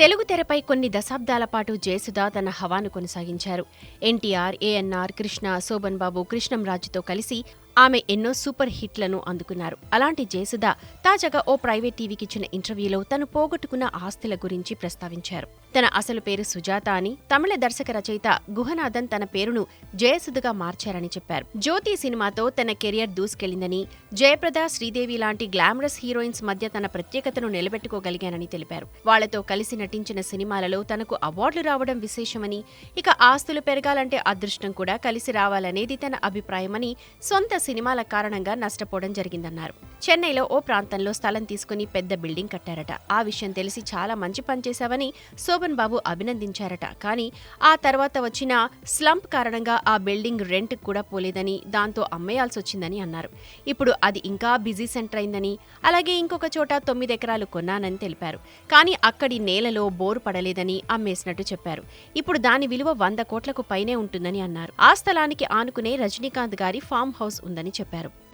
తెలుగు తెరపై కొన్ని దశాబ్దాల పాటు జయసుధ తన హవాను కొనసాగించారు. ఎన్టీఆర్ ఏఎన్ఆర్ కృష్ణ శోభన్ బాబు కృష్ణంరాజుతో కలిసి ఆమె ఎన్నో సూపర్ హిట్లను అందుకున్నారు. అలాంటి జయసుధ తాజాగా ఓ ప్రైవేట్ టీవీకి ఇచ్చిన ఇంటర్వ్యూలో తను పోగొట్టుకున్న ఆస్తుల గురించి ప్రస్తావించారు. తన అసలు పేరు సుజాత అని తమిళ దర్శక రచయిత గుహనాథన్ తన పేరును జయసుధగా మార్చారని చెప్పారు. జ్యోతి సినిమాతో తన కెరియర్ దూసుకెళ్ళిందని జయప్రద శ్రీదేవి లాంటి గ్లామరస్ హీరోయిన్స్ మధ్య తన ప్రత్యేకతను నిలబెట్టుకోగలిగానని తెలిపారు. వాళ్ళతో కలిసి నటించిన సినిమాలలో తనకు అవార్డులు రావడం విశేషమని ఇక ఆస్తులు పెరగాలంటే అదృష్టం కూడా కలిసి రావాలనేది తన అభిప్రాయమని సొంత సినిమాల కారణంగా నష్టపోవడం జరిగిందన్నారు. చెన్నైలో ఓ ప్రాంతంలో స్థలం తీసుకుని పెద్ద బిల్డింగ్ కట్టారట. ఆ విషయం తెలిసి చాలా మంచి పని చేశావని శోభన్ బాబు అభినందించారట. కానీ ఆ తర్వాత వచ్చిన స్లంప్ కారణంగా ఆ బిల్డింగ్ రెంట్ కూడా పోలేదని దాంతో అమ్మేయాల్సి వచ్చిందని అన్నారు. ఇప్పుడు అది ఇంకా బిజీ సెంటర్ అయిందని అలాగే ఇంకొక చోట తొమ్మిది ఎకరాలు కొన్నానని తెలిపారు. కానీ అక్కడి నేలలో బోరు పడలేదని అమ్మేసినట్టు చెప్పారు. ఇప్పుడు దాని విలువ వంద కోట్లకు పైనే ఉంటుందని అన్నారు. ఆ స్థలానికి ఆనుకునే రజనీకాంత్ గారి ఫామ్ హౌస్ ఉంది. ఉంటుందని చెప్పారు.